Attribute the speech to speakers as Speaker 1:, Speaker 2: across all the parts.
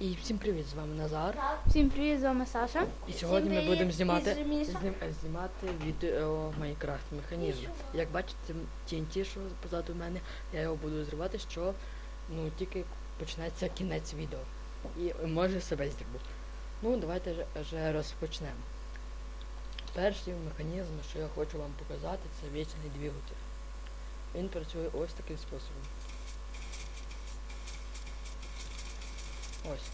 Speaker 1: І всім привіт, з вами Назар.
Speaker 2: Всім привіт, з вами Саша.
Speaker 1: І сьогодні ми будемо знімати, знім- знімати відео Майнкрафт механізм. Як бачите, TNT, що позаду мене, я його буду зривати, що ну тільки почнеться кінець відео. І може себе зірву. Ну, давайте ж- вже розпочнемо. Перший механізм, що я хочу вам показати, це вічний двигатель. Він працює ось таким способом. Ось.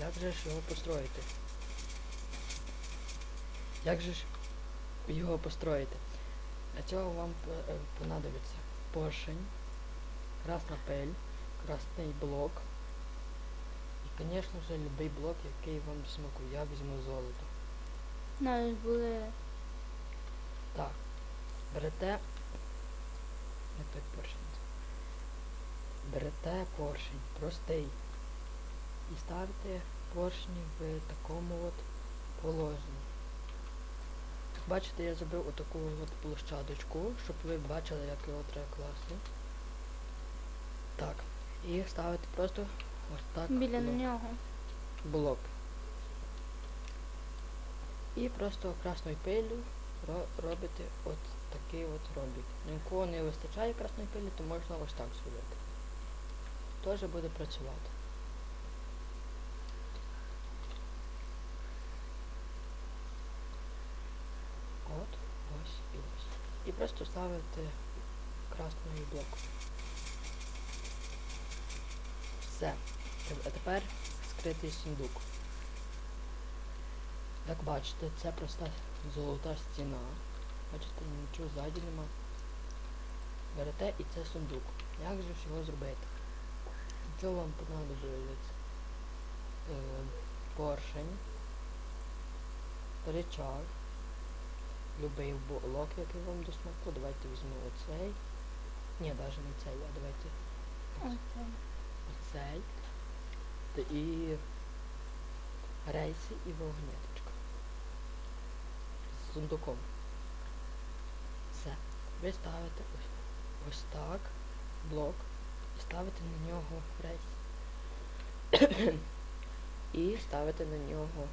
Speaker 1: Як же ж його построїти? Як же ж його построїти? Для цього вам е, понадобиться поршень, красна пель, красний блок. І, звісно ж, будь-який блок, який вам до смаку. Я візьму золото.
Speaker 2: Навіть були
Speaker 1: Так. Берете. Не той поршень. Берете поршень, простий. І ставите поршні в такому от положенні. Бачите, я зробив отаку от площадочку, щоб ви бачили, як його треба класти. Так. І ставите просто ось так
Speaker 2: біля
Speaker 1: блок.
Speaker 2: нього.
Speaker 1: блок. І просто красною пилю ро- робите от такий от ромбик. Ні у кого не вистачає красної пилі, то можна ось так зробити. Теж буде працювати. От, ось і ось. І просто ставите красний блок. Все. А тепер скритий сундук. Як бачите, це проста золота стіна. Бачите, нічого ззаді нема. Берете і це сундук. Як же ж його зробити? Цього вам понадобиться е, поршень, рычаг, любий блок, який вам до смаку. Давайте візьму оцей. Ні, навіть не цей, а давайте
Speaker 2: Оце.
Speaker 1: оцей. Т- І рейси і вогнеточка. З сундуком. Все. Ви ставите ось, ось так блок і ставите на нього рейс. і ставите на нього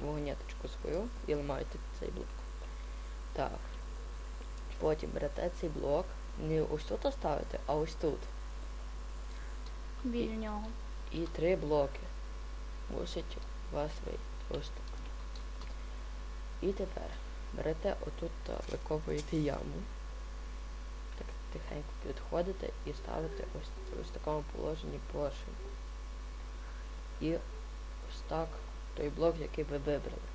Speaker 1: вогнеточку свою і ламаєте цей блок. Так. Потім берете цей блок, не ось тут ставите, а ось тут.
Speaker 2: Біля нього.
Speaker 1: І три блоки. Мусить у вас вийти. Ось так. І тепер берете отут та викопуєте яму. Так тихенько підходите і ставите ось, ось в такому положенні поршень. І ось так той блок, який ви вибрали.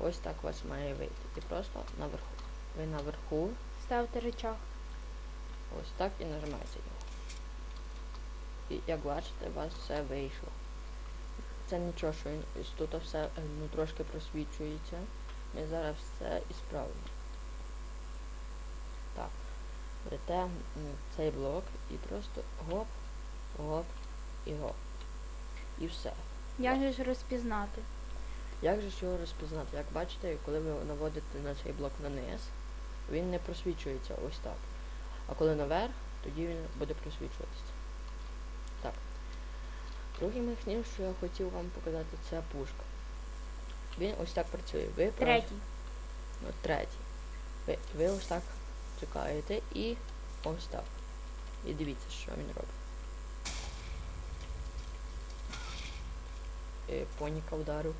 Speaker 1: Ось так у вас має вийти. І просто наверху. Ви наверху
Speaker 2: Ставте речах.
Speaker 1: Ось так і нажимаєте його. І як бачите, у вас все вийшло. Це нічого, що тут все е, ну, трошки просвічується. Ми зараз все і справимо. Так. Берете цей блок і просто гоп, гоп і гоп. І все.
Speaker 2: Як же ж розпізнати?
Speaker 1: Як же ж його розпізнати? Як бачите, коли ви наводите на цей блок на низ, він не просвічується ось так. А коли наверх, тоді він буде просвічуватися. Так. Другий механізм, що я хотів вам показати, це пушка. Він ось так працює. Ви просто-
Speaker 2: Третій.
Speaker 1: Ну, третій. Ви, ви ось так чекаєте і ось так. І дивіться, що він робить. Е, Поніка вдарив.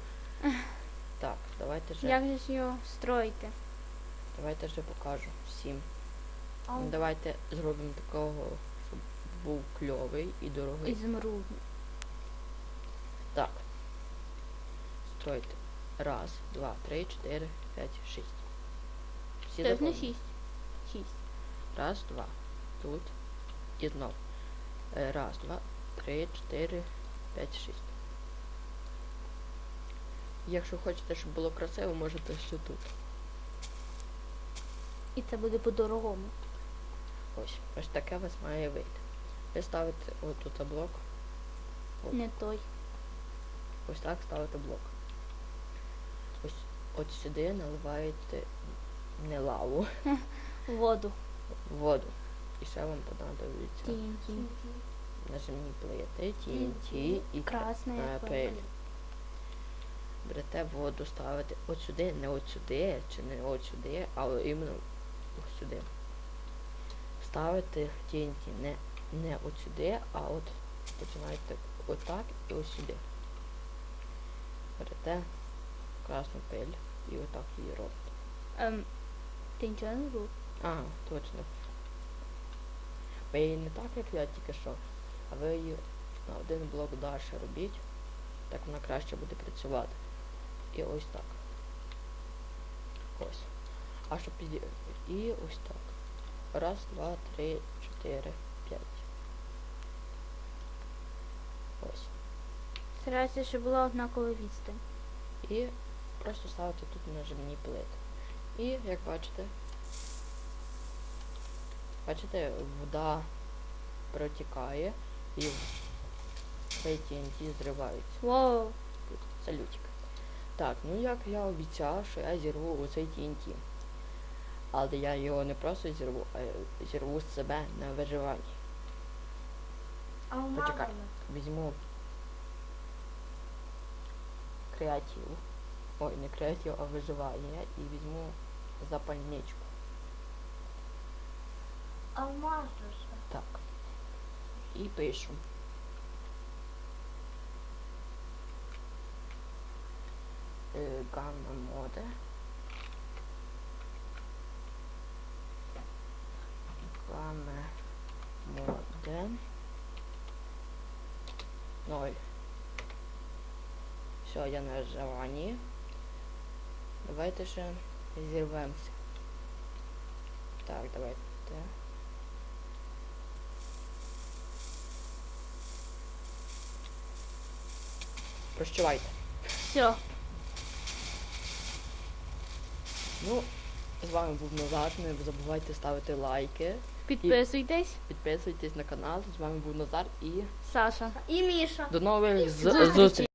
Speaker 1: Так, давайте же.
Speaker 2: Як же ж його строїти?
Speaker 1: Давайте вже покажу всім. Ну, Давайте зробимо такого, щоб був кльовий і дорогий.
Speaker 2: Ізумруд.
Speaker 1: Так. Стройте. Раз, два, три, чотири, п'ять, шість. Всі
Speaker 2: Тобто не шість. Шість.
Speaker 1: Раз, два. Тут. І знов. Е, Раз, два, три, чотири, п'ять, шість. Якщо хочете, щоб було красиво, можете ще тут.
Speaker 2: І це буде по-дорогому.
Speaker 1: Ось. Ось таке у вас має вийти. Ви ставите отут блок. От.
Speaker 2: Не той.
Speaker 1: Ось так ставите блок. Ось от сюди наливаєте не лаву,
Speaker 2: Воду.
Speaker 1: воду. І ще вам понадобиться.
Speaker 2: TNT.
Speaker 1: нажимні плити, TNT і
Speaker 2: Красне,
Speaker 1: е, пиль. Берете воду, ставите от сюди, не от сюди, чи не от сюди, а іменно ось сюди. Ставите TNT не, не от сюди, а от починаєте отак і ось сюди. Берете красну пиль і отак її робите.
Speaker 2: Ем, ти нічого не забув?
Speaker 1: Ага, точно. Ви її не так, як я тільки що, а ви її на один блок далі робіть. Так вона краще буде працювати. І ось так. Ось. А щоб піді... І ось так. Раз, два, три, чотири, п'ять. Ось.
Speaker 2: Старайся, щоб була однакова відстань.
Speaker 1: І просто ставити тут нажимні плити. І як бачите, бачите, вода протікає і цей TNT зривається.
Speaker 2: Воу.
Speaker 1: Салютик. Так, ну як я обіцяв, що я зірву оцей TNT. Але я його не просто зірву, а зірву з себе на виживанні.
Speaker 2: А у
Speaker 1: Почекай. Візьму креатив. Ой, не креатив, а виживання. І візьму запальничку.
Speaker 2: А можеш?
Speaker 1: Так. І пишу. Гамма моде. Гамма моде. Ноль. Все, я на виживанні. Давайте ще зірвемося. Так, давайте. Прощавайте.
Speaker 2: Все.
Speaker 1: Ну, з вами був Назар. Не забувайте ставити лайки.
Speaker 2: Підписуйтесь.
Speaker 1: Підписуйтесь на канал. З вами був Назар і
Speaker 2: Саша. І Міша.
Speaker 1: до нових зустрічей.